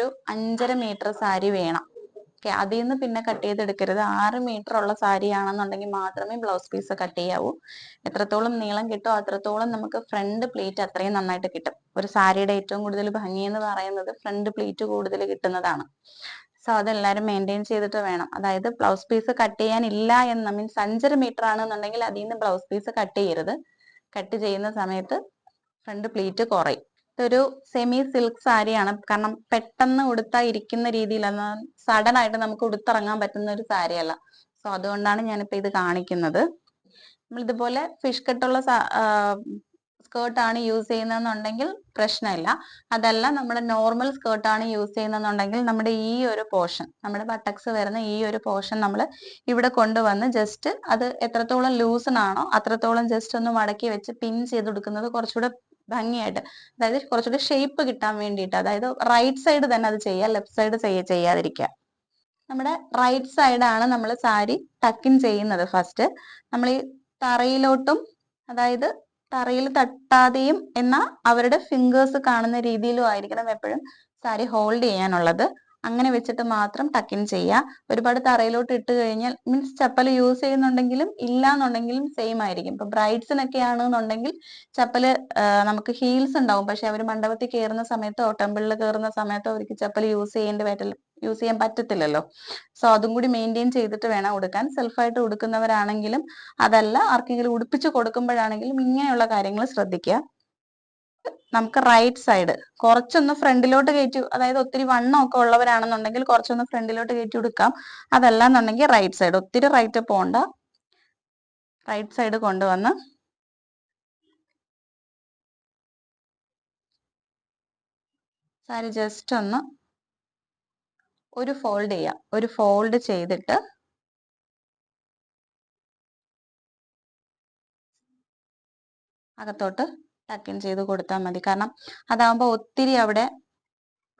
ഒരു അഞ്ചര മീറ്റർ സാരി വേണം. ഓക്കെ അതിൽ നിന്ന് പിന്നെ കട്ട് ചെയ്തെടുക്കരുത്. ആറ് മീറ്റർ ഉള്ള സാരി ആണെന്നുണ്ടെങ്കിൽ മാത്രമേ ബ്ലൗസ് പീസ് കട്ട് ചെയ്യാവൂ. എത്രത്തോളം നീളം കിട്ടോ അത്രത്തോളം നമുക്ക് ഫ്രണ്ട് പ്ലീറ്റ് അത്രയും നന്നായിട്ട് കിട്ടും. ഒരു സാരിയുടെ ഏറ്റവും കൂടുതൽ ഭംഗി എന്ന് പറയുന്നത് ഫ്രണ്ട് പ്ലീറ്റ് കൂടുതൽ കിട്ടുന്നതാണ്. സോ അതെല്ലാവരും മെയിന്റെയിൻ ചെയ്തിട്ട് വേണം. അതായത് ബ്ലൗസ് പീസ് കട്ട് ചെയ്യാനില്ല എന്ന് മീൻസ് അഞ്ചര മീറ്റർ ആണെന്നുണ്ടെങ്കിൽ അതിൽ നിന്ന് ബ്ലൗസ് പീസ് കട്ട് ചെയ്യരുത്. കട്ട് ചെയ്യുന്ന സമയത്ത് ഫ്രണ്ട് പ്ലീറ്റ് കുറയും. ഇതൊരു സെമി സിൽക്ക് സാരിയാണ് കാരണം പെട്ടെന്ന് ഉടുത്താ ഇരിക്കുന്ന രീതിയിൽ സഡൻ ആയിട്ട് നമുക്ക് ഉടുത്തിറങ്ങാൻ പറ്റുന്ന ഒരു സാരിയല്ല സോ അതുകൊണ്ടാണ് ഞാനിപ്പോ ഇത് കാണിക്കുന്നത്. നമ്മൾ ഇതുപോലെ ഫിഷ് കട്ടുള്ള സ്കേർട്ടാണ് യൂസ് ചെയ്യുന്നതെന്നുണ്ടെങ്കിൽ പ്രശ്നമില്ല. അതല്ല നമ്മുടെ നോർമൽ സ്കേർട്ടാണ് യൂസ് ചെയ്യുന്നതെന്നുണ്ടെങ്കിൽ നമ്മുടെ ഈ ഒരു പോർഷൻ നമ്മുടെ ബട്ടക്സ് വരുന്ന ഈ ഒരു പോർഷൻ നമ്മൾ ഇവിടെ കൊണ്ടുവന്ന് ജസ്റ്റ് അത് എത്രത്തോളം ലൂസണാണോ അത്രത്തോളം ജസ്റ്റ് ഒന്ന് മടക്കി വെച്ച് പിൻ ചെയ്ത് കൊടുക്കുന്നത് കുറച്ചുകൂടെ ഭംഗിയായിട്ട്. അതായത് കുറച്ചുകൂടി ഷേപ്പ് കിട്ടാൻ വേണ്ടിയിട്ട് അതായത് റൈറ്റ് സൈഡ് തന്നെ അത് ചെയ്യുക ലെഫ്റ്റ് സൈഡ് ചെയ്യാതിരിക്കുക. നമ്മുടെ റൈറ്റ് സൈഡാണ് നമ്മൾ സാരി ടക്കിൻ ചെയ്യുന്നത് ഫസ്റ്റ് നമ്മൾ ഈ തറയിലോട്ടും അതായത് തറയിൽ തട്ടാതെയും എന്നാൽ അവരുടെ ഫിംഗേഴ്സ് കാണുന്ന രീതിയിലും ആയിരിക്കണം എപ്പോഴും സാരി ഹോൾഡ് ചെയ്യാനുള്ളത്. അങ്ങനെ വെച്ചിട്ട് മാത്രം ടക്കിൻ ചെയ്യുക ഒരുപാട് തറയിലോട്ട് ഇട്ട് കഴിഞ്ഞാൽ മീൻസ് ചപ്പൽ യൂസ് ചെയ്യുന്നുണ്ടെങ്കിലും ഇല്ല എന്നുണ്ടെങ്കിലും സെയിം ആയിരിക്കും. ഇപ്പൊ ബ്രൈഡ്സിനൊക്കെ ആണെന്നുണ്ടെങ്കിൽ ചപ്പൽ നമുക്ക് ഹീൽസ് ഉണ്ടാവും. പക്ഷെ അവർ മണ്ഡപത്തിൽ കയറുന്ന സമയത്തോ ടെമ്പിളിൽ കയറുന്ന സമയത്തോ അവർക്ക് ചപ്പൽ യൂസ് ചെയ്യേണ്ടി വരില്ല യൂസ് ചെയ്യാൻ പറ്റത്തില്ലല്ലോ. സോ അതും കൂടി മെയിന്റെയിൻ ചെയ്തിട്ട് വേണം ഉടുക്കാൻ. സെൽഫായിട്ട് ഉടുക്കുന്നവരാണെങ്കിലും അതല്ല ആർക്കെങ്കിലും ഉടുപ്പിച്ച് കൊടുക്കുമ്പോഴാണെങ്കിലും ഇങ്ങനെയുള്ള കാര്യങ്ങൾ ശ്രദ്ധിക്കുക. നമുക്ക് റൈറ്റ് സൈഡ് കുറച്ചൊന്ന് ഫ്രണ്ടിലോട്ട് കയറ്റി അതായത് ഒത്തിരി വണ്ണമൊക്കെ ഉള്ളവരാണെന്നുണ്ടെങ്കിൽ കുറച്ചൊന്ന് ഫ്രണ്ടിലോട്ട് കയറ്റി കൊടുക്കാം അതല്ല എന്നുണ്ടെങ്കിൽ റൈറ്റ് സൈഡ് ഒത്തിരി റൈറ്റ് പോണ്ട. റൈറ്റ് സൈഡ് കൊണ്ടുവന്ന്. സാരി ജസ്റ്റ് ഒന്ന് ഒരു ഫോൾഡ് ചെയ്യാം. ഒരു ഫോൾഡ് ചെയ്തിട്ട് അകത്തോട്ട് ടക്കിൻ ചെയ്ത് കൊടുത്താൽ മതി. കാരണം അതാകുമ്പോൾ ഒത്തിരി അവിടെ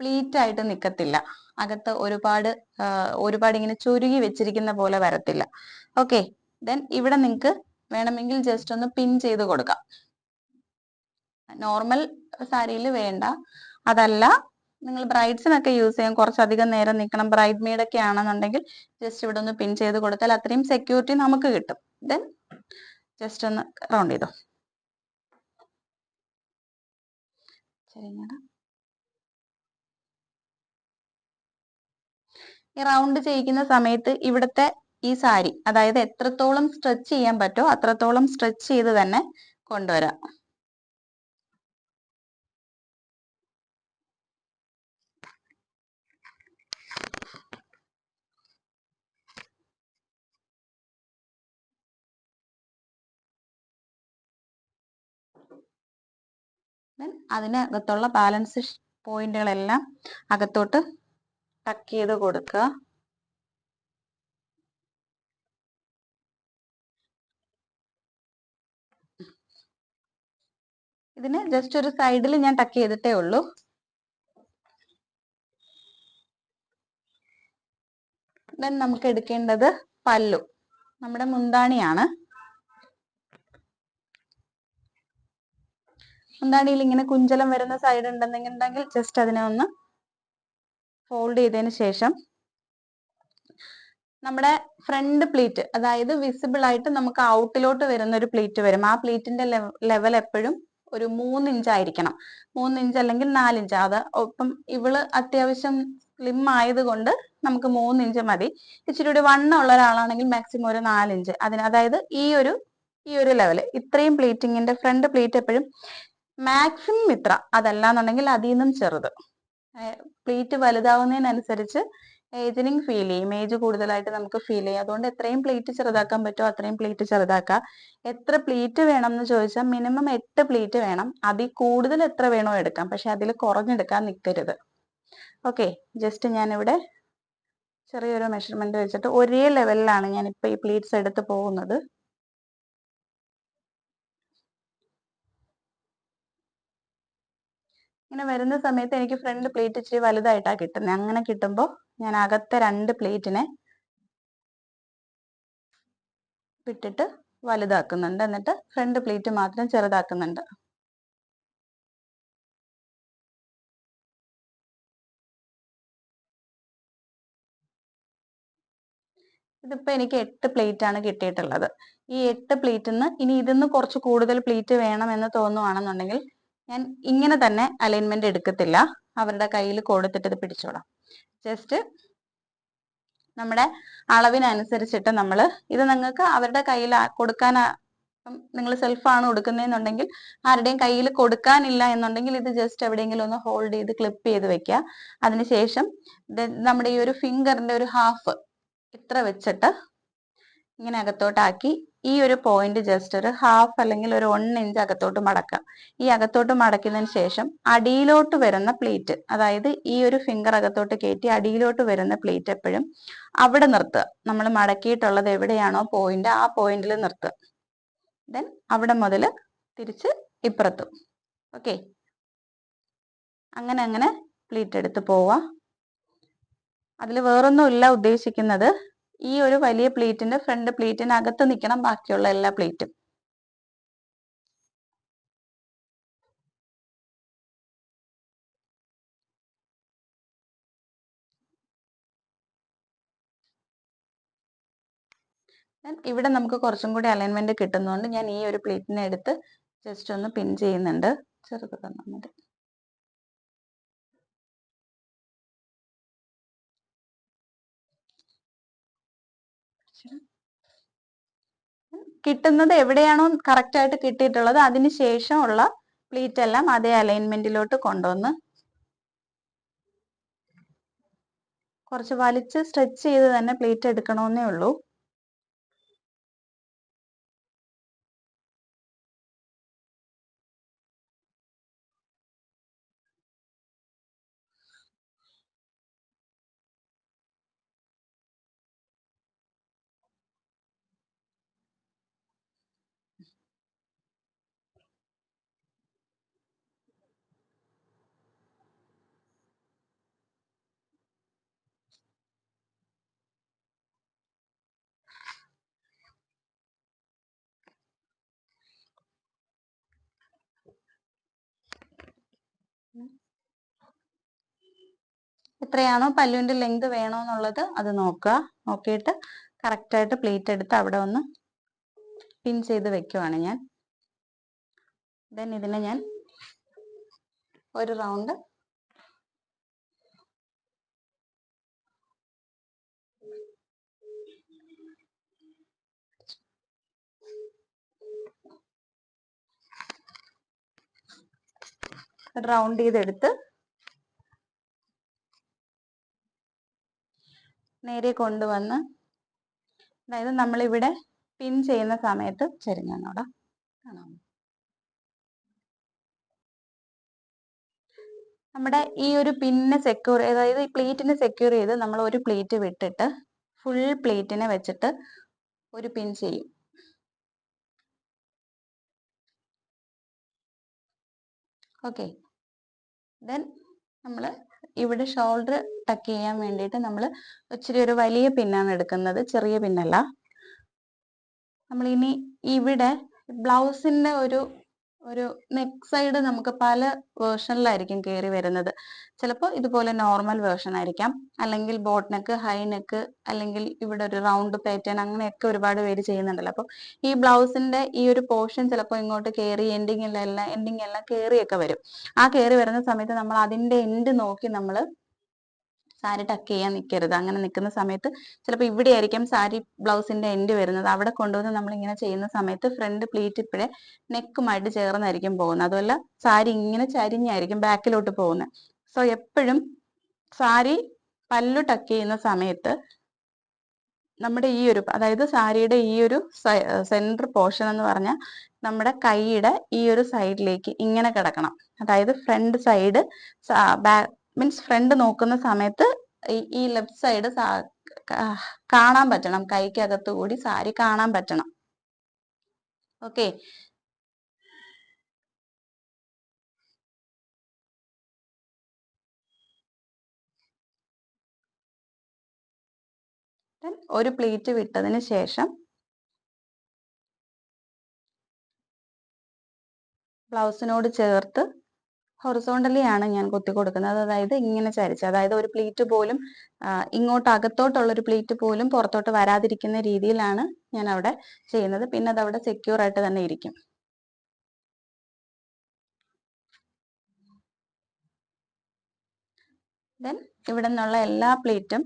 പ്ലീറ്റ് ആയിട്ട് നിൽക്കത്തില്ല അകത്ത് ഒരുപാട് ഒരുപാട് ഇങ്ങനെ ചുരുങ്ങി വെച്ചിരിക്കുന്ന പോലെ വരത്തില്ല. ഓക്കെ ദെൻ ഇവിടെ നിങ്ങൾക്ക് വേണമെങ്കിൽ ജസ്റ്റ് ഒന്ന് പിൻ ചെയ്ത് കൊടുക്കാം. നോർമൽ സാരിയിൽ വേണ്ട. അതല്ല നിങ്ങൾ ബ്രൈഡ്സിനൊക്കെ യൂസ് ചെയ്യാൻ കുറച്ചധികം നേരം നിൽക്കണം ബ്രൈഡ് മെയ്ഡ് ഒക്കെ ആണെന്നുണ്ടെങ്കിൽ ജസ്റ്റ് ഇവിടെ ഒന്ന് പിൻ ചെയ്ത് കൊടുത്താൽ അത്രയും സെക്യൂരിറ്റി നമുക്ക് കിട്ടും. ദെൻ ജസ്റ്റ് ഒന്ന് റൗണ്ട് ചെയ്തോ. ഈ റൗണ്ട് ചെയ്യിക്കുന്ന സമയത്ത് ഇവിടുത്തെ ഈ സാരി അതായത് എത്രത്തോളം സ്ട്രെച്ച് ചെയ്യാൻ പറ്റുമോ അത്രത്തോളം സ്ട്രെച്ച് ചെയ്ത് തന്നെ കൊണ്ടുവരാം. ദെൻ അതിനകത്തുള്ള ബാലൻസ് പോയിന്റുകളെല്ലാം അകത്തോട്ട് ടക്ക് ചെയ്ത് കൊടുക്കുക. ഇതിന് ജസ്റ്റ് ഒരു സൈഡിൽ ഞാൻ ടക്ക് ചെയ്തിട്ടേ ഉള്ളൂ. ദെൻ നമുക്ക് എടുക്കേണ്ടത് പല്ലു. നമ്മുടെ മുന്താണിയാണ്. മുന്താണിയിൽ ഇങ്ങനെ കുഞ്ചലം വരുന്ന സൈഡ് ഉണ്ടെന്നുണ്ടെങ്കിൽ ജസ്റ്റ് അതിനെ ഒന്ന് ഫോൾഡ് ചെയ്തതിന് ശേഷം നമ്മുടെ ഫ്രണ്ട് പ്ലീറ്റ് അതായത് വിസിബിൾ ആയിട്ട് നമുക്ക് ഔട്ടിലോട്ട് വരുന്ന ഒരു പ്ലീറ്റ് വരും. ആ പ്ലീറ്റിന്റെ ലെവൽ എപ്പോഴും ഒരു മൂന്ന് ഇഞ്ച് ആയിരിക്കണം. മൂന്ന് ഇഞ്ച് അല്ലെങ്കിൽ നാലിഞ്ച് അത് ഒപ്പം ഇവൾ അത്യാവശ്യം സ്ലിം ആയതുകൊണ്ട് നമുക്ക് മൂന്ന് ഇഞ്ച് മതി. ഇച്ചിരി കൂടി വണ്ണം ഉള്ള ഒരാളാണെങ്കിൽ മാക്സിമം ഒരു നാലിഞ്ച് അതിന് അതായത് ഈ ഒരു ഈ ഒരു ലെവൽ ഇത്രയും പ്ലീറ്റിങ്ങിന്റെ ഫ്രണ്ട് പ്ലീറ്റ് എപ്പോഴും മാക്സിമം ഇത്ര. അതല്ലാന്നുണ്ടെങ്കിൽ അതിൽ നിന്നും ചെറുത്. പ്ലീറ്റ് വലുതാവുന്നതിനനുസരിച്ച് ഏജിനിങ് ഫീൽ ചെയ്യും. ഏജ് കൂടുതലായിട്ട് നമുക്ക് ഫീൽ ചെയ്യും. അതുകൊണ്ട് എത്രയും പ്ലേറ്റ് ചെറുതാക്കാൻ പറ്റുമോ അത്രയും പ്ലേറ്റ് ചെറുതാക്കുക. എത്ര പ്ലേറ്റ് വേണം എന്ന് ചോദിച്ചാൽ മിനിമം എട്ട് പ്ലേറ്റ് വേണം. അതിൽ കൂടുതൽ എത്ര വേണോ എടുക്കാം. പക്ഷെ അതിൽ കുറഞ്ഞെടുക്കാൻ നിൽക്കരുത്. ഓക്കെ ജസ്റ്റ് ഞാനിവിടെ ചെറിയൊരു മെഷർമെന്റ് വെച്ചിട്ട് ഒരേ ലെവലിലാണ് ഞാൻ ഇപ്പൊ ഈ പ്ലീറ്റ്സ് എടുത്ത് പോകുന്നത്. ഇങ്ങനെ വരുന്ന സമയത്ത് എനിക്ക് ഫ്രണ്ട് പ്ലേറ്റ് ഇച്ചിരി വലുതായിട്ടാണ് കിട്ടുന്നത് അങ്ങനെ കിട്ടുമ്പോൾ ഞാൻ അകത്തെ രണ്ട് പ്ലേറ്റിനെ വിട്ടിട്ട് വലുതാക്കുന്നുണ്ട്. എന്നിട്ട് ഫ്രണ്ട് പ്ലേറ്റ് മാത്രം ചെറുതാക്കുന്നുണ്ട്. ഇതിപ്പോൾ എനിക്ക് എട്ട് പ്ലേറ്റ് ആണ് കിട്ടിയിട്ടുള്ളത്. ഈ എട്ട് പ്ലേറ്റിൽ നിന്ന് ഇനി ഇതിൽ നിന്ന് കുറച്ച് കൂടുതൽ പ്ലേറ്റ് വേണമെന്ന് തോന്നുവാണെന്നുണ്ടെങ്കിൽ ഞാൻ ഇങ്ങനെ തന്നെ അലൈൻമെന്റ് എടുക്കത്തില്ല. അവരുടെ കയ്യിൽ കൊടുത്തിട്ട് ഇത് പിടിച്ചോളാം. ജസ്റ്റ് നമ്മുടെ അളവിനനുസരിച്ചിട്ട് നമ്മൾ ഇത് നിങ്ങൾക്ക് അവരുടെ കയ്യിൽ കൊടുക്കാൻ നിങ്ങൾ സെൽഫാണ് കൊടുക്കുന്നതെന്നുണ്ടെങ്കിൽ ആരുടെയും കയ്യിൽ കൊടുക്കാനില്ല എന്നുണ്ടെങ്കിൽ ഇത് ജസ്റ്റ് എവിടെയെങ്കിലും ഒന്ന് ഹോൾഡ് ചെയ്ത് ക്ലിപ്പ് ചെയ്ത് വെക്കുക. അതിനുശേഷം നമ്മുടെ ഈ ഒരു ഫിംഗറിന്റെ ഒരു ഹാഫ് ഇത്ര വെച്ചിട്ട് ഇങ്ങനെ അകത്തോട്ടാക്കി ഈ ഒരു പോയിന്റ് ജസ്റ്റ് ഒരു ഹാഫ് അല്ലെങ്കിൽ ഒരു വൺ ഇഞ്ച് അകത്തോട്ട് മടക്കാം. ഈ അകത്തോട്ട് മടക്കിയതിന് ശേഷം അടിയിലോട്ട് വരുന്ന പ്ലേറ്റ് അതായത് ഈ ഒരു ഫിംഗർ അകത്തോട്ട് കയറ്റി അടിയിലോട്ട് വരുന്ന പ്ലേറ്റ് എപ്പോഴും അവിടെ നിർത്തുക. നമ്മൾ മടക്കിയിട്ടുള്ളത് എവിടെയാണോ പോയിന്റ് ആ പോയിന്റിൽ നിർത്തുക. ദെൻ അവിടെ മുതൽ തിരിച്ച് ഇപ്പുറത്തും. ഓക്കെ അങ്ങനെ അങ്ങനെ പ്ലീറ്റ് എടുത്ത് പോവാ അതിൽ വേറൊന്നുമില്ല ഉദ്ദേശിക്കുന്നത്. ഈ ഒരു വലിയ പ്ലേറ്റിന്റെ ഫ്രണ്ട് പ്ലീറ്റിനകത്ത് നിൽക്കണം ബാക്കിയുള്ള എല്ലാ പ്ലീറ്റും. ഇവിടെ നമുക്ക് കുറച്ചും കൂടി അലൈൻമെന്റ് കിട്ടുന്നതുകൊണ്ട് ഞാൻ ഈ ഒരു പ്ലേറ്റിനെ എടുത്ത് ജസ്റ്റ് ഒന്ന് പിൻ ചെയ്യുന്നുണ്ട്. ചെറുത് തന്നാൽ മതി. കിട്ടുന്നത് എവിടെയാണോ കറക്റ്റ് ആയിട്ട് കിട്ടിയിട്ടുള്ളത് അതിന് ശേഷമുള്ള പ്ലീറ്റ് എല്ലാം അതേ അലൈൻമെന്റിലോട്ട് കൊണ്ടുവന്ന് കുറച്ച് വലിച്ച് സ്ട്രെച്ച് ചെയ്ത് തന്നെ പ്ലീറ്റ് എടുക്കണമെന്നേ ഉള്ളൂ. എത്രയാണോ പല്ലുവിന്റെ ലെങ്ത് വേണോന്നുള്ളത് അത് നോക്കുക. നോക്കിയിട്ട് കറക്റ്റായിട്ട് പ്ലേറ്റ് എടുത്ത് അവിടെ ഒന്ന് പിൻ ചെയ്ത് വെക്കുവാണ് ഞാൻ. ദെൻ ഇതിനെ ഞാൻ ഒരു റൗണ്ട് റൗണ്ട് ചെയ്തെടുത്ത് നേരെ കൊണ്ടുവന്ന് അതായത് നമ്മളിവിടെ പിൻ ചെയ്യുന്ന സമയത്ത് ചെരിഞ്ഞാണോടാ? കാണാം നമ്മുടെ ഈ ഒരു പിന്നെ സെക്യൂർ അതായത് ഈ പ്ലേറ്റിനെ സെക്യൂർ ചെയ്ത് നമ്മൾ ഒരു പ്ലേറ്റ് വിട്ടിട്ട് ഫുൾ പ്ലേറ്റിനെ വെച്ചിട്ട് ഒരു പിൻ ചെയ്യും. ഓക്കെ ദെൻ നമ്മൾ ഇവിടെ ഷോൾഡർ ടക്ക് ചെയ്യാൻ വേണ്ടിയിട്ട് നമ്മൾ ഇച്ചിരി ഒരു വലിയ പിന്നാണ് എടുക്കുന്നത്. ചെറിയ പിന്നല്ല നമ്മളിനി ഇവിടെ ബ്ലൗസിന്റെ ഒരു ഒരു നെക്ക് സൈഡ് നമുക്ക് പല വേർഷനിലായിരിക്കും കയറി വരുന്നത്. ചിലപ്പോൾ ഇതുപോലെ നോർമൽ വേർഷൻ ആയിരിക്കാം. അല്ലെങ്കിൽ ബോട്ട് നെക്ക് ഹൈ നെക്ക് അല്ലെങ്കിൽ ഇവിടെ ഒരു റൗണ്ട് പാറ്റേൺ അങ്ങനെയൊക്കെ ഒരുപാട് പേര് ചെയ്യുന്നുണ്ടല്ലോ. അപ്പോൾ ഈ ബ്ലൗസിന്റെ ഈ ഒരു പോർഷൻ ചിലപ്പോൾ ഇങ്ങോട്ട് കയറി എൻഡിങ്ങിലെല്ലാം എൻഡിങ് എല്ലാം കയറിയൊക്കെ വരും. ആ കയറി വരുന്ന സമയത്ത് നമ്മൾ അതിന്റെ എൻഡ് നോക്കി നമ്മൾ സാരി ടക്ക് ചെയ്യാൻ നിൽക്കരുത് അങ്ങനെ നിൽക്കുന്ന സമയത്ത് ചിലപ്പോൾ ഇവിടെ ആയിരിക്കും സാരി ബ്ലൗസിന്റെ എൻഡ് വരുന്നത്. അവിടെ കൊണ്ടുവന്ന് നമ്മൾ ഇങ്ങനെ ചെയ്യുന്ന സമയത്ത് ഫ്രണ്ട് പ്ലീറ്റ് ഇപ്പോഴേ നെക്കുമായിട്ട് ചേർന്നായിരിക്കും പോകുന്നത്. അതുമല്ല സാരി ഇങ്ങനെ ചരിഞ്ഞായിരിക്കും ബാക്കിലോട്ട് പോകുന്നത് സോ എപ്പോഴും സാരി പല്ലു ടക്ക് ചെയ്യുന്ന സമയത്ത് നമ്മുടെ ഈ ഒരു അതായത് സാരിയുടെ ഈ ഒരു സെന്റർ പോർഷൻ എന്ന് പറഞ്ഞാൽ നമ്മുടെ കൈയുടെ ഈ ഒരു സൈഡിലേക്ക് ഇങ്ങനെ കിടക്കണം. അതായത് ഫ്രണ്ട് സൈഡ് മീൻസ് ഫ്രണ്ട് നോക്കുന്ന സമയത്ത് ഈ ലെഫ്റ്റ് സൈഡ് കാണാൻ പറ്റണം. കൈക്കകത്ത് കൂടി സാരി കാണാൻ പറ്റണം. ഓക്കെ ഒരു പ്ലേറ്റ് വിട്ടതിന് ശേഷം ബ്ലൗസിനോട് ചേർത്ത് ഹൊറിസോണ്ടലി ആണ് ഞാൻ കൊത്തി കൊടുക്കുന്നത്. അതായത് ഇങ്ങനെ ചരിച്ച് അതായത് ഒരു പ്ലീറ്റ് പോലും ഇങ്ങോട്ട് അകത്തോട്ടുള്ള ഒരു പ്ലീറ്റ് പോലും പുറത്തോട്ട് വരാതിരിക്കുന്ന രീതിയിലാണ് ഞാൻ അവിടെ ചെയ്യുന്നത്. പിന്നെ അത് അവിടെ സെക്യൂർ ആയിട്ട് തന്നെ ഇരിക്കും. ദെൻ ഇവിടെ നിന്നുള്ള എല്ലാ പ്ലേറ്റും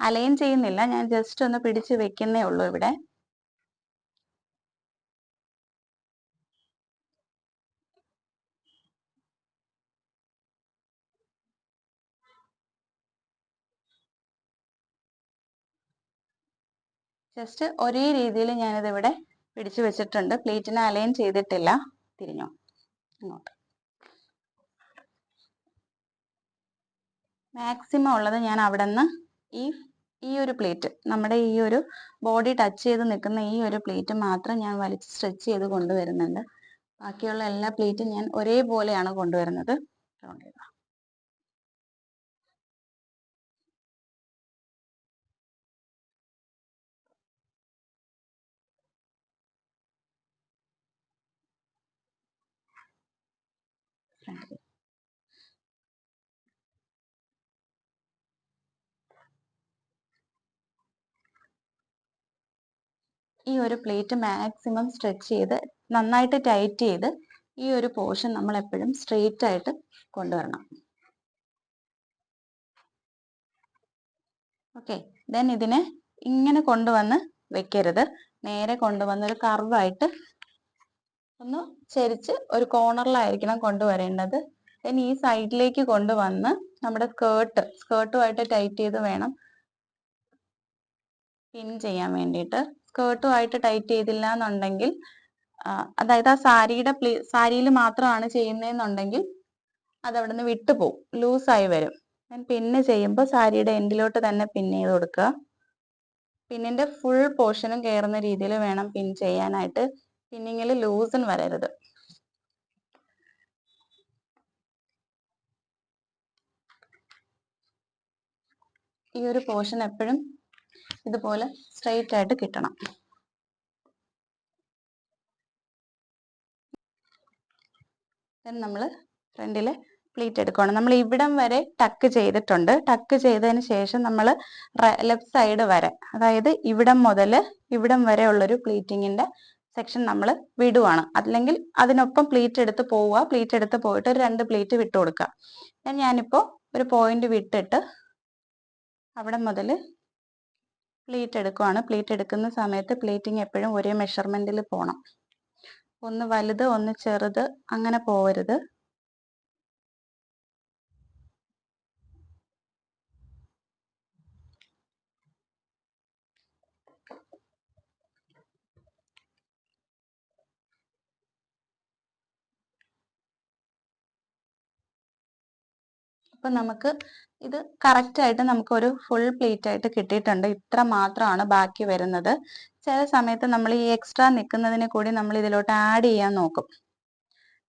അലൈൻ ചെയ്യുന്നില്ല. ഞാൻ ജസ്റ്റ് ഒന്ന് പിടിച്ച് വെക്കുന്നേ ഉള്ളൂ ഇവിടെ. ജസ്റ്റ് ഒരേ രീതിയിൽ ഞാനിത് ഇവിടെ പിടിച്ചു വെച്ചിട്ടുണ്ട്. പ്ലേറ്റിനെ അലൈൻ ചെയ്തിട്ടില്ല. തിരിഞ്ഞു? ഇങ്ങോട്ട്. മാക്സിമം ഉള്ളത് ഞാൻ അവിടെ നിന്ന് ഈ ഈ ഒരു പ്ലേറ്റ് നമ്മുടെ ഈ ഒരു ബോഡി ടച്ച് ചെയ്ത് നിൽക്കുന്ന ഈ ഒരു പ്ലേറ്റ് മാത്രം ഞാൻ വലിച്ച് സ്ട്രെച്ച് ചെയ്ത് കൊണ്ടുവരുന്നുണ്ട്. ബാക്കിയുള്ള എല്ലാ പ്ലേറ്റും ഞാൻ ഒരേപോലെയാണ് കൊണ്ടുവരുന്നത്. റൗണ്ട്. You. ഈ ഒരു പ്ലേറ്റ് മാക്സിമം സ്ട്രെച്ച് ചെയ്ത് നന്നായിട്ട് ടൈറ്റ് ചെയ്ത് ഈ ഒരു പോർഷൻ നമ്മൾ എപ്പോഴും സ്ട്രെയിറ്റ് ആയിട്ട് കൊണ്ടുവരണം ഓക്കെ ദെൻ ഇതിനെ ഇങ്ങനെ കൊണ്ടുവന്ന് വെക്കരുത് നേരെ കൊണ്ടുവന്ന് ഒരു കർവായിട്ട് ഒന്ന് ചരിച്ച് ഒരു കോർണറിലായിരിക്കണം കൊണ്ടുവരേണ്ടത്. ദെൻ ഈ സൈഡിലേക്ക് കൊണ്ടുവന്ന് നമ്മുടെ സ്കേർട്ട് സ്കേർട്ടുമായിട്ട് ടൈറ്റ് ചെയ്ത് വേണം പിൻ ചെയ്യാൻ വേണ്ടിയിട്ട്. സ്കേർട്ടുമായിട്ട് ടൈറ്റ് ചെയ്തില്ല എന്നുണ്ടെങ്കിൽ അതായത് ആ സാരിയുടെ സാരിയിൽ മാത്രമാണ് ചെയ്യുന്നതെന്നുണ്ടെങ്കിൽ അതവിടെ നിന്ന് വിട്ടുപോകും ലൂസായി വരും. ഞാൻ പിന്ന് ചെയ്യുമ്പോൾ സാരിയുടെ എൻഡിലോട്ട് തന്നെ പിൻ ചെയ്ത് കൊടുക്കുക. പിന്നിന്റെ ഫുൾ പോർഷനും കയറുന്ന രീതിയിൽ വേണം പിൻ ചെയ്യാനായിട്ട്. പിന്നിങ്ങിൽ ലൂസൻ വരരുത്. ഈ ഒരു പോർഷൻ എപ്പോഴും ഇതുപോലെ സ്ട്രെയിറ്റ് ആയിട്ട് കിട്ടണം. നമ്മൾ ഫ്രണ്ടിലെ പ്ലീറ്റ് എടുക്കണം നമ്മൾ ഇവിടം വരെ ടക്ക് ചെയ്തിട്ടുണ്ട്. ടക്ക് ചെയ്തതിന് ശേഷം നമ്മൾ ലെഫ്റ്റ് സൈഡ് വരെ. അതായത് ഇവിടം മുതൽ ഇവിടം വരെ ഉള്ളൊരു പ്ലീറ്റിങ്ങിന്റെ സെക്ഷൻ നമ്മൾ വിടുവാണ്. അല്ലെങ്കിൽ അതിനൊപ്പം പ്ലീറ്റ് എടുത്ത് പോവുക. പ്ലീറ്റ് എടുത്ത് പോയിട്ട് ഒരു രണ്ട് പ്ലീറ്റ് വിട്ടു കൊടുക്കുക. ഞാനിപ്പോൾ ഒരു പോയിന്റ് വിട്ടിട്ട് അവിടെ മുതൽ പ്ലീറ്റ് എടുക്കുവാണ്. പ്ലീറ്റ് എടുക്കുന്ന സമയത്ത് പ്ലീറ്റിങ് എപ്പോഴും ഒരേ മെഷർമെന്റിൽ പോകണം ഒന്ന് വലുത് ഒന്ന് ചെറുത് അങ്ങനെ പോവരുത്. അപ്പൊ നമുക്ക് ഇത് കറക്റ്റ് ആയിട്ട് നമുക്ക് ഒരു ഫുൾ പ്ലേറ്റ് ആയിട്ട് കിട്ടിയിട്ടുണ്ട്. ഇത്ര മാത്രമാണ് ബാക്കി വരുന്നത്. ചില സമയത്ത് നമ്മൾ ഈ എക്സ്ട്രാ നിൽക്കുന്നതിനെ കൂടി നമ്മൾ ഇതിലോട്ട് ആഡ് ചെയ്യാൻ നോക്കും.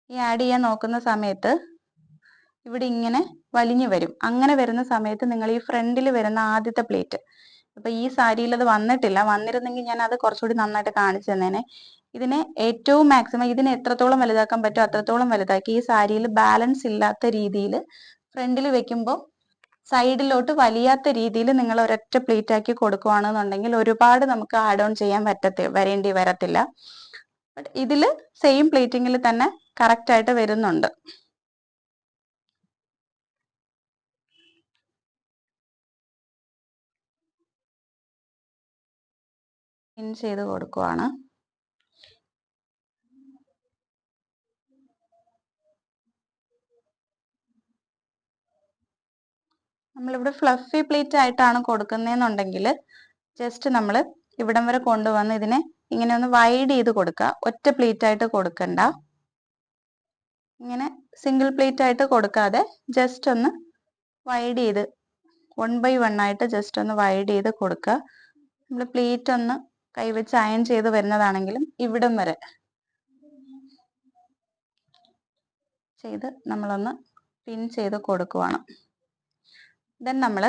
ഈ ആഡ് ചെയ്യാൻ നോക്കുന്ന സമയത്ത് ഇവിടെ ഇങ്ങനെ വലിഞ്ഞു വരും. അങ്ങനെ വരുന്ന സമയത്ത് നിങ്ങൾ ഈ ഫ്രണ്ടിൽ വരുന്ന ആദ്യത്തെ പ്ലേറ്റ് ഇപ്പൊ ഈ സാരിയിൽ അത് വന്നിട്ടില്ല. വന്നിരുന്നെങ്കിൽ ഞാൻ അത് കുറച്ചുകൂടി നന്നായിട്ട് കാണിച്ചു തന്നേനെ. ഇതിനെ ഏറ്റവും മാക്സിമം ഇതിനെ എത്രത്തോളം വലുതാക്കാൻ പറ്റുമോ അത്രത്തോളം വലുതാക്കി. ഈ സാരിയിൽ ബാലൻസ് ഇല്ലാത്ത രീതിയിൽ ഫ്രണ്ടിൽ വെക്കുമ്പോൾ സൈഡിലോട്ട് വലിയാത്ത രീതിയിൽ നിങ്ങൾ ഒരൊറ്റ പ്ലേറ്റ് ആക്കി കൊടുക്കുകയാണെന്നുണ്ടെങ്കിൽ ഒരുപാട് നമുക്ക് ആഡ് ഓൺ ചെയ്യാൻ പറ്റത്തി വരേണ്ടി വരത്തില്ല. ബട്ട് ഇതിൽ സെയിം പ്ലേറ്റിങ്ങിൽ തന്നെ കറക്റ്റ് ആയിട്ട് വരുന്നുണ്ട്. ചെയ്ത് കൊടുക്കുവാണ്. നമ്മളിവിടെ ഫ്ലഫി പ്ലേറ്റ് ആയിട്ടാണ് കൊടുക്കുന്നതെന്നുണ്ടെങ്കിൽ ജസ്റ്റ് നമ്മൾ ഇവിടം വരെ കൊണ്ടുവന്ന് ഇതിനെ ഇങ്ങനെ ഒന്ന് വൈഡ് ചെയ്ത് കൊടുക്കുക. ഒറ്റ പ്ലേറ്റ് ആയിട്ട് കൊടുക്കണ്ട. ഇങ്ങനെ സിംഗിൾ പ്ലേറ്റ് ആയിട്ട് കൊടുക്കാതെ ജസ്റ്റ് ഒന്ന് വൈഡ് ചെയ്ത് വൺ ബൈ വൺ ആയിട്ട് ജസ്റ്റ് ഒന്ന് വൈഡ് ചെയ്ത് കൊടുക്കുക. നമ്മൾ പ്ലേറ്റ് ഒന്ന് കൈവച്ച് അയൺ ചെയ്ത് വരുന്നതാണെങ്കിലും ഇവിടം വരെ ചെയ്ത് നമ്മളൊന്ന് പിൻ ചെയ്ത് കൊടുക്കുവാണ്. ദെൻ നമ്മൾ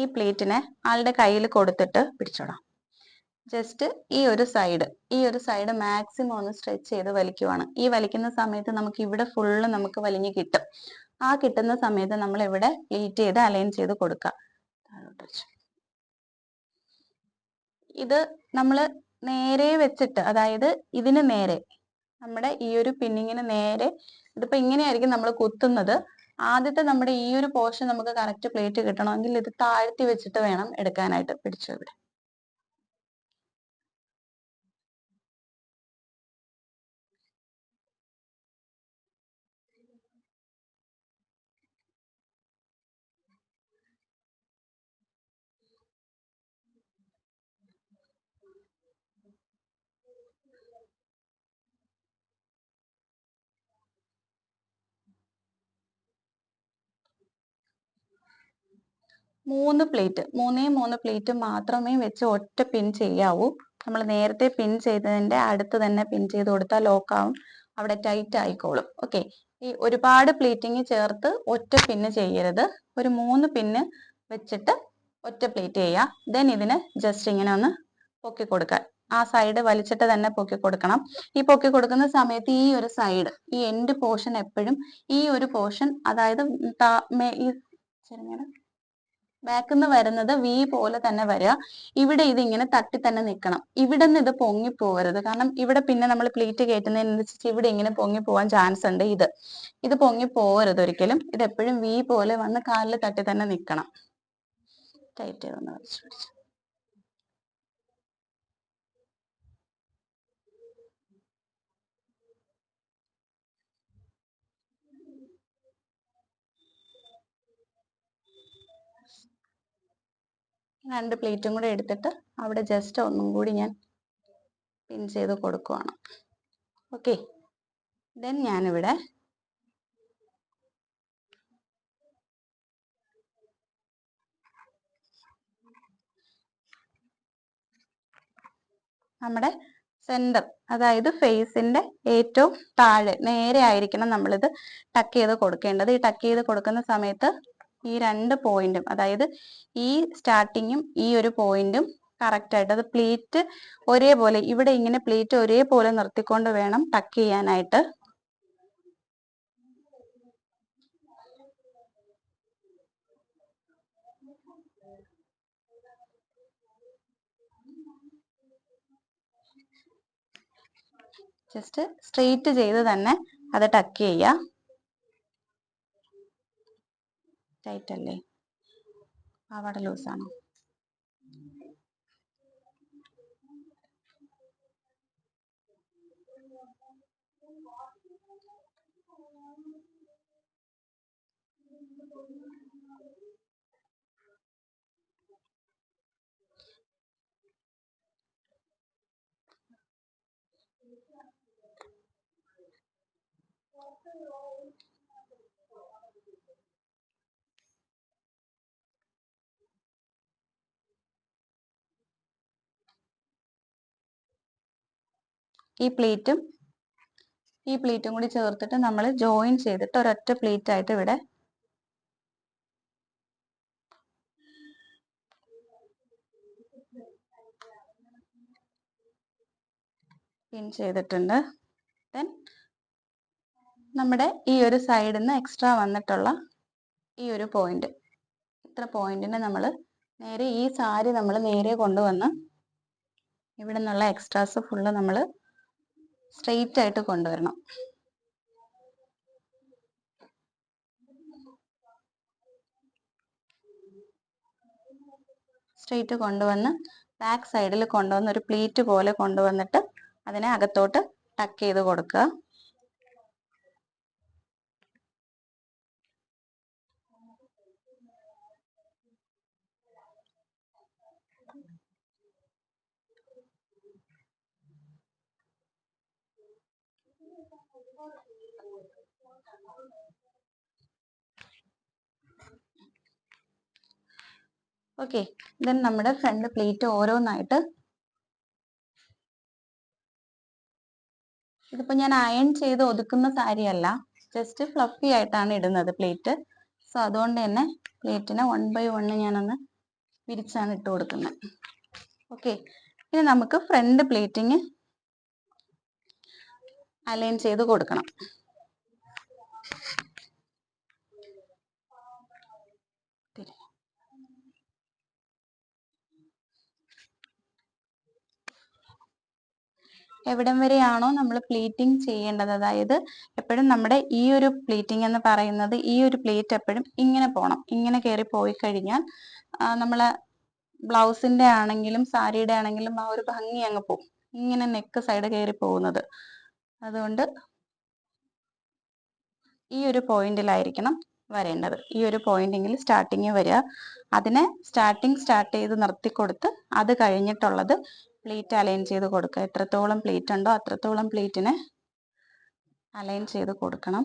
ഈ പ്ലേറ്റിനെ ആളുടെ കയ്യിൽ കൊടുത്തിട്ട് പിടിച്ചോടാം ജസ്റ്റ് ഈ ഒരു സൈഡ് ഈ ഒരു സൈഡ് മാക്സിമം ഒന്ന് സ്ട്രെച്ച് ചെയ്ത് വലിക്കുവാണ്. ഈ വലിക്കുന്ന സമയത്ത് നമുക്ക് ഇവിടെ ഫുള്ള് നമുക്ക് വലിഞ്ഞ് കിട്ടും. ആ കിട്ടുന്ന സമയത്ത് നമ്മൾ ഇവിടെ പ്ലീറ്റ് ചെയ്ത് അലൈൻ ചെയ്ത് കൊടുക്കുക ഇത് നമ്മൾ നേരെ വെച്ചിട്ട് അതായത് ഇതിന് നേരെ നമ്മുടെ ഈ ഒരു പിന്നിങ്ങിന് നേരെ ഇതിപ്പോ ഇങ്ങനെയായിരിക്കും നമ്മൾ കുത്തുന്നത്. ആദ്യത്തെ നമ്മുടെ ഈ ഒരു പോർഷൻ നമുക്ക് കറക്റ്റ് പ്ലേറ്റ് കിട്ടണമെങ്കിൽ ഇത് താഴ്ത്തി വെച്ചിട്ട് വേണം എടുക്കാനായിട്ട് പിടിച്ചു ഇവിടെ മൂന്ന് പ്ലേറ്റ് മൂന്നേ മൂന്ന് പ്ലേറ്റ് മാത്രമേ വെച്ച് ഒറ്റ പിൻ ചെയ്യാവൂ. നമ്മൾ നേരത്തെ പിൻ ചെയ്തതിന്റെ അടുത്ത് തന്നെ പിൻ ചെയ്ത് കൊടുത്താൽ ലോക്കാവും അവിടെ ടൈറ്റ് ആയിക്കോളും. ഓക്കെ ഈ ഒരുപാട് പ്ലേറ്റിങ് ചേർത്ത് ഒറ്റ പിന്ന് ചെയ്യരുത്. ഒരു മൂന്ന് പിന്ന് വെച്ചിട്ട് ഒറ്റ പ്ലേറ്റ് ചെയ്യുക ദെൻ ഇതിന് ജസ്റ്റ് ഇങ്ങനെ ഒന്ന് പൊക്കി കൊടുക്കുക ആ സൈഡ് വലിച്ചിട്ട് തന്നെ പൊക്കി കൊടുക്കണം. ഈ പൊക്കി കൊടുക്കുന്ന സമയത്ത് ഈ ഒരു സൈഡ് ഈ എൻഡ് പോർഷൻ എപ്പോഴും ഈ ഒരു പോർഷൻ അതായത് ഈ ചെറുങ്ങനെ ബാക്കിൽ നിന്ന് വരുന്നത് വി പോലെ തന്നെ വരിക. ഇവിടെ ഇത് ഇങ്ങനെ തട്ടി തന്നെ നിൽക്കണം. ഇവിടെ നിന്ന് ഇത് പൊങ്ങി പോകരുത് കാരണം ഇവിടെ പിന്നെ നമ്മൾ പ്ലീറ്റ് കയറ്റുന്നതിനനുസരിച്ച് ഇവിടെ ഇങ്ങനെ പൊങ്ങി പോവാൻ ചാൻസ് ഉണ്ട് ഇത്. ഇത് പൊങ്ങി പോകരുത് ഒരിക്കലും. ഇത് എപ്പോഴും വി പോലെ വന്ന് കാലിൽ തട്ടി തന്നെ നിൽക്കണം. ടൈറ്റ് ചെയ്തൊന്ന് രണ്ട് പ്ലേറ്റും കൂടെ എടുത്തിട്ട് അവിടെ ജസ്റ്റ് ഒന്നും കൂടി ഞാൻ പിൻ ചെയ്ത് കൊടുക്കുവാണ്. ഓക്കെ ദെൻ ഞാനിവിടെ നമ്മുടെ സെന്റർ അതായത് ഫേസിന്റെ ഏറ്റവും താഴെ നേരെ ആയിരിക്കണം നമ്മളിത് ടക്ക് ചെയ്ത് കൊടുക്കേണ്ടത്. ഈ ടക്ക് ചെയ്ത് കൊടുക്കുന്ന സമയത്ത് ഈ രണ്ട് പോയിന്റും അതായത് ഈ സ്റ്റാർട്ടിങ്ങും ഈ ഒരു പോയിന്റും കറക്റ്റ് ആയിട്ട് അത് പ്ലേറ്റ് ഒരേപോലെ ഇവിടെ ഇങ്ങനെ പ്ലേറ്റ് ഒരേപോലെ നിർത്തിക്കൊണ്ട് വേണം ടക്ക് ചെയ്യാനായിട്ട്. ജസ്റ്റ് സ്ട്രെയിറ്റ് ചെയ്ത് തന്നെ അത് ടക്ക് ചെയ്യുക. ടൈറ്റ് അല്ലേ പാവാട ലൂസാണോ? ഈ പ്ലേറ്റും ഈ പ്ലേറ്റും കൂടി ചേർത്തിട്ട് നമ്മൾ ജോയിൻ ചെയ്തിട്ട് ഒരൊറ്റ പ്ലേറ്റ് ആയിട്ട് ഇവിടെ പിൻ ചെയ്തിട്ടുണ്ട്. ദെൻ നമ്മുടെ ഈ ഒരു സൈഡിൽ നിന്ന് എക്സ്ട്രാ വന്നിട്ടുള്ള ഈ ഒരു പോയിന്റ് ഇത്ര പോയിന്റിനെ നമ്മൾ നേരെ ഈ സാരി നമ്മൾ നേരെ കൊണ്ടുവന്ന് ഇവിടെ നിന്നുള്ള എക്സ്ട്രാസ് ഫുള്ള് നമ്മൾ സ്ട്രെയിറ്റ് ആയിട്ട് കൊണ്ടുവരണം. സ്ട്രെയിറ്റ് കൊണ്ടുവന്ന് ബാക്ക് സൈഡിൽ കൊണ്ടുവന്ന് ഒരു പ്ലീറ്റ് പോലെ കൊണ്ടുവന്നിട്ട് അതിനെ അകത്തോട്ട് ടക്ക് ചെയ്ത് കൊടുക്കുക. ഓക്കെ ദെൻ നമ്മുടെ ഫ്രണ്ട് പ്ലേറ്റ് ഓരോന്നായിട്ട് ഇതിപ്പോ ഞാൻ അയൺ ചെയ്ത് ഒതുക്കുന്ന സാരി അല്ല ജസ്റ്റ് ഫ്ലഫി ആയിട്ടാണ് ഇടുന്നത് പ്ലേറ്റ് സോ അതുകൊണ്ട് തന്നെ പ്ലേറ്റിനെ വൺ ബൈ വണ് ഞാനൊന്ന് വിരിച്ചാണ് ഇട്ട് കൊടുക്കുന്നത്. ഓക്കെ ഇനി നമുക്ക് ഫ്രണ്ട് പ്ലേറ്റിങ് അലൈൻ ചെയ്ത് കൊടുക്കണം. എവിടം വരെയാണോ നമ്മൾ പ്ലീറ്റിംഗ് ചെയ്യേണ്ടത്. അതായത് എപ്പോഴും നമ്മുടെ ഈ ഒരു പ്ലീറ്റിംഗ് എന്ന് പറയുന്നത് ഈ ഒരു പ്ലേറ്റ് എപ്പോഴും ഇങ്ങനെ പോകണം ഇങ്ങനെ കയറി പോയി കഴിഞ്ഞാൽ നമ്മളെ ബ്ലൗസിന്റെ ആണെങ്കിലും സാരിയുടെ ആണെങ്കിലും ആ ഒരു ഭംഗി അങ്ങ് പോകും ഇങ്ങനെ നെക്ക് സൈഡ് കയറി പോകുന്നത്. അതുകൊണ്ട് ഈ ഒരു പോയിന്റിലായിരിക്കണം വരേണ്ടത്. ഈ ഒരു പോയിന്റിങ്ങിൽ സ്റ്റാർട്ടിങ് വരിക. അതിനെ സ്റ്റാർട്ടിങ് സ്റ്റാർട്ട് ചെയ്ത് നിർത്തി കൊടുത്ത് അത് കഴിഞ്ഞിട്ടുള്ളത് പ്ലേറ്റ് അലൈൻ ചെയ്ത് കൊടുക്കുക എത്രത്തോളം പ്ലേറ്റ് ഉണ്ടോ അത്രത്തോളം പ്ലേറ്റിനെ അലൈൻ ചെയ്ത് കൊടുക്കണം.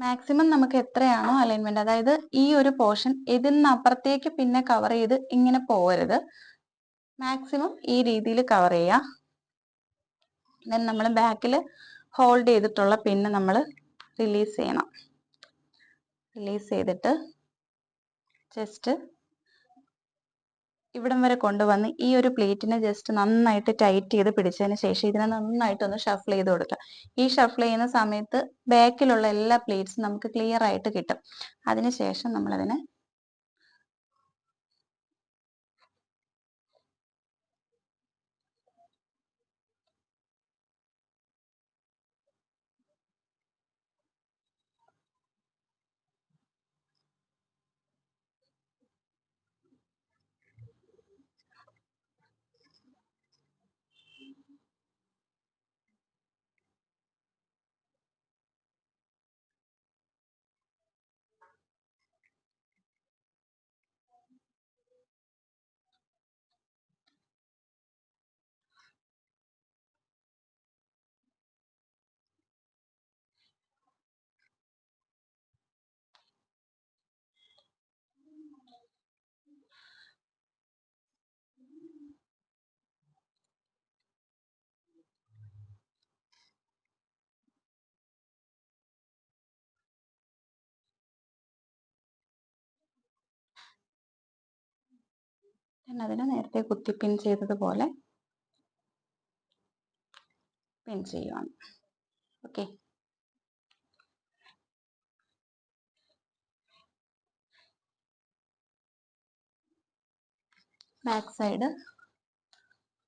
മാക്സിമം നമുക്ക് എത്രയാണോ അലൈൻമെന്റ് അതായത് ഈ ഒരു പോർഷൻ ഇതിന് അപ്പുറത്തേക്ക് പിന്നെ കവർ ചെയ്ത് ഇങ്ങനെ പോകരുത് മാക്സിമം ഈ രീതിയിൽ കവർ ചെയ്യുക. ദെൻ നമ്മൾ ബാക്കിൽ ഹോൾഡ് ചെയ്തിട്ടുള്ള പിന്നെ നമ്മൾ റിലീസ് ചെയ്യണം. റിലീസ് ചെയ്തിട്ട് ജസ്റ്റ് ഇവിടം വരെ കൊണ്ടുവന്ന് ഈ ഒരു പ്ലേറ്റിനെ ജസ്റ്റ് നന്നായിട്ട് ടൈറ്റ് ചെയ്ത് പിടിച്ചതിന് ശേഷം ഇതിനെ നന്നായിട്ട് ഒന്ന് ഷഫിൾ ചെയ്ത് കൊടുക്കുക. ഈ ഷഫിൾ ചെയ്യുന്ന സമയത്ത് ബാക്കിലുള്ള എല്ലാ പ്ലേറ്റ്സും നമുക്ക് ക്ലിയർ ആയിട്ട് കിട്ടും. അതിനുശേഷം നമ്മളതിനെ അതിനെ നേരത്തെ കുത്തി പിൻ ചെയ്തതുപോലെ പിൻ ചെയ്യുവാണ് ഓക്കെ ബാക്ക് സൈഡ്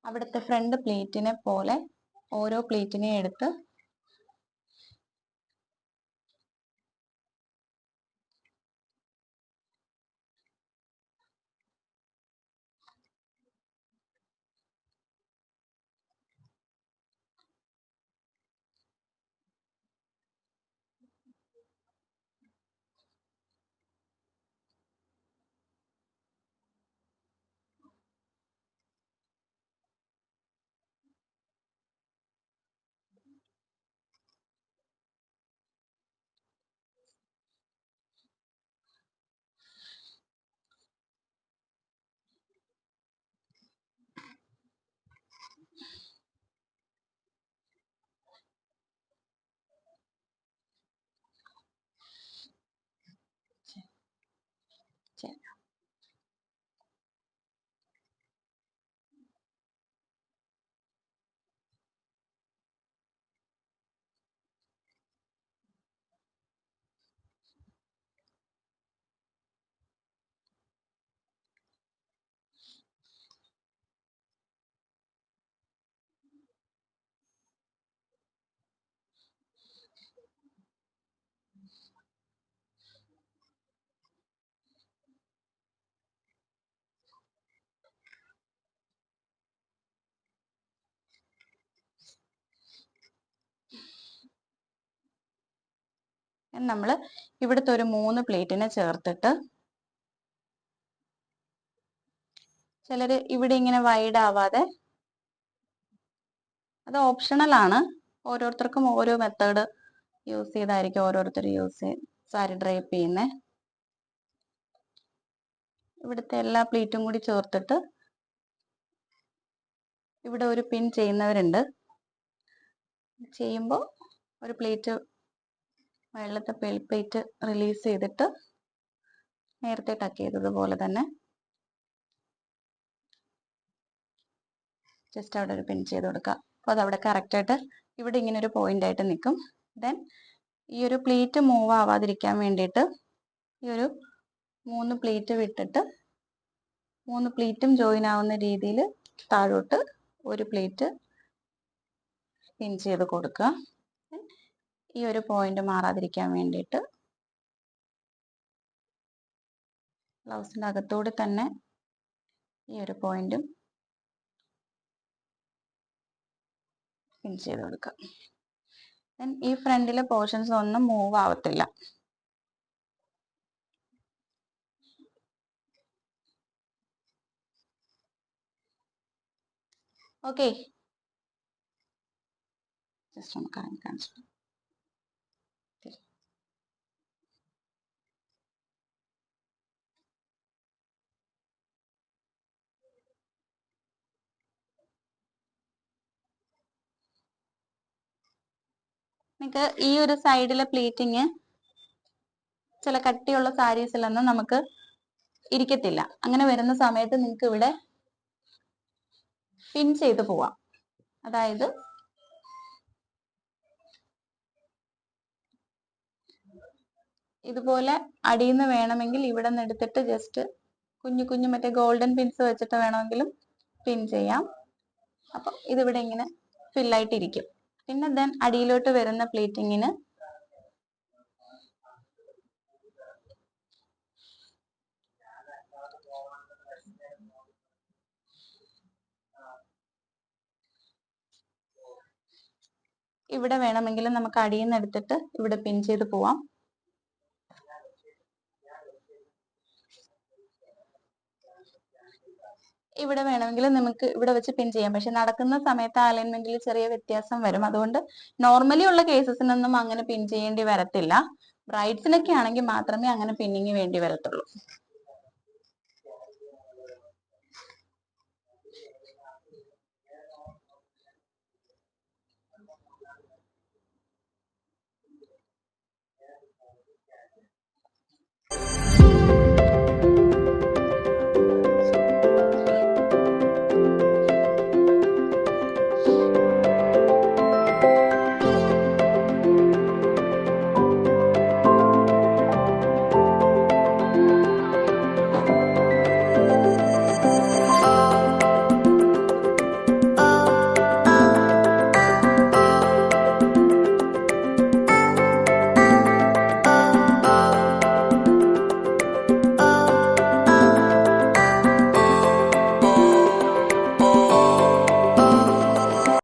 അവിടുത്തെ ഫ്രണ്ട് പ്ലേറ്റിനെ പോലെ ഓരോ പ്ലേറ്റിനെയും എടുത്ത് നമ്മൾ ഇവിടുത്തെ ഒരു മൂന്ന് പ്ലേറ്റിനെ ചേർത്തിട്ട് ചിലർ ഇവിടെ ഇങ്ങനെ വൈഡ് ആവാതെ അത് ഓപ്ഷണൽ ആണ്. ഓരോരുത്തർക്കും ഓരോ മെത്തേഡ് യൂസ് ചെയ്തായിരിക്കും ഓരോരുത്തർ യൂസ് സാരി ഡ്രൈപ്പ് ചെയ്യുന്നത് ഇവിടുത്തെ എല്ലാ പ്ലീറ്റും കൂടി ചേർത്തിട്ട് ഇവിടെ ഒരു പിൻ ചെയ്യുന്നവരുണ്ട്. ചെയ്യുമ്പോൾ ഒരു പ്ലേറ്റ് വെള്ളത്തെ പ്ലേറ്റ് റിലീസ് ചെയ്തിട്ട് നേരത്തെ ടക്ക് ചെയ്തതുപോലെ തന്നെ ജസ്റ്റ് അവിടെ ഒരു പിൻ ചെയ്ത് കൊടുക്കുക അപ്പോൾ അതവിടെ കറക്റ്റായിട്ട് ഇവിടെ ഇങ്ങനെ ഒരു പോയിന്റ് ആയിട്ട് നിൽക്കും ദെൻ ഈ ഒരു പ്ലേറ്റ് മൂവ് ആവാതിരിക്കാൻ വേണ്ടിയിട്ട് ഈ ഒരു മൂന്ന് പ്ലേറ്റ് വിട്ടിട്ട് മൂന്ന് പ്ലേറ്റും ജോയിൻ ആവുന്ന രീതിയിൽ താഴോട്ട് ഒരു പ്ലേറ്റ് പിൻ ചെയ്ത് കൊടുക്കുക. ഈ ഒരു പോയിന്റ് മാറാതിരിക്കാൻ വേണ്ടിയിട്ട് ബ്ലൗസിന്റെ അകത്തൂടെ തന്നെ ഈ ഒരു പോയിന്റും പിൻ ചെയ്ത് കൊടുക്കുക. ദെൻ ഈ ഫ്രണ്ടിലെ പോർഷൻസ് ഒന്നും മൂവ് ആവത്തില്ല. ഓക്കെ ജസ്റ്റ് ഒന്ന് കറങ്ങി നിങ്ങൾക്ക് ഈ ഒരു സൈഡിലെ പ്ലീറ്റിങ് ചില കട്ടിയുള്ള സാരീസിലൊന്നും നമുക്ക് ഇരിക്കത്തില്ല. അങ്ങനെ വരുന്ന സമയത്ത് നിങ്ങൾക്ക് ഇവിടെ പിൻ ചെയ്ത് പോവാം. അതായത് ഇതുപോലെ അടിയിൽ വേണമെങ്കിൽ ഇവിടെ നിന്ന് എടുത്തിട്ട് ജസ്റ്റ് കുഞ്ഞു കുഞ്ഞു മറ്റേ ഗോൾഡൻ പിൻസ് വെച്ചിട്ട് വേണമെങ്കിലും പിൻ ചെയ്യാം. അപ്പം ഇതിവിടെ ഇങ്ങനെ ഫില്ലായിട്ടിരിക്കും പിന്നെ ദെൻ അടിയിലോട്ട് വരുന്ന പ്ലീറ്റിങ്ങിന് ഇവിടെ വേണമെങ്കിലും നമുക്ക് അടിയിൽ നിന്ന് എടുത്തിട്ട് ഇവിടെ പിൻ ചെയ്ത് പോവാം. ഇവിടെ വേണമെങ്കിൽ നമുക്ക് ഇവിടെ വെച്ച് പിൻ ചെയ്യാം. പക്ഷെ നടക്കുന്ന സമയത്ത് അലൈൻമെന്റിൽ ചെറിയ വ്യത്യാസം വരും. അതുകൊണ്ട് നോർമലി ഉള്ള കേസസിനൊന്നും അങ്ങനെ പിൻ ചെയ്യേണ്ടി വരത്തില്ല. ബ്രൈഡ്സിനൊക്കെ ആണെങ്കിൽ മാത്രമേ അങ്ങനെ പിന്നിങ് വേണ്ടി വരത്തുള്ളൂ.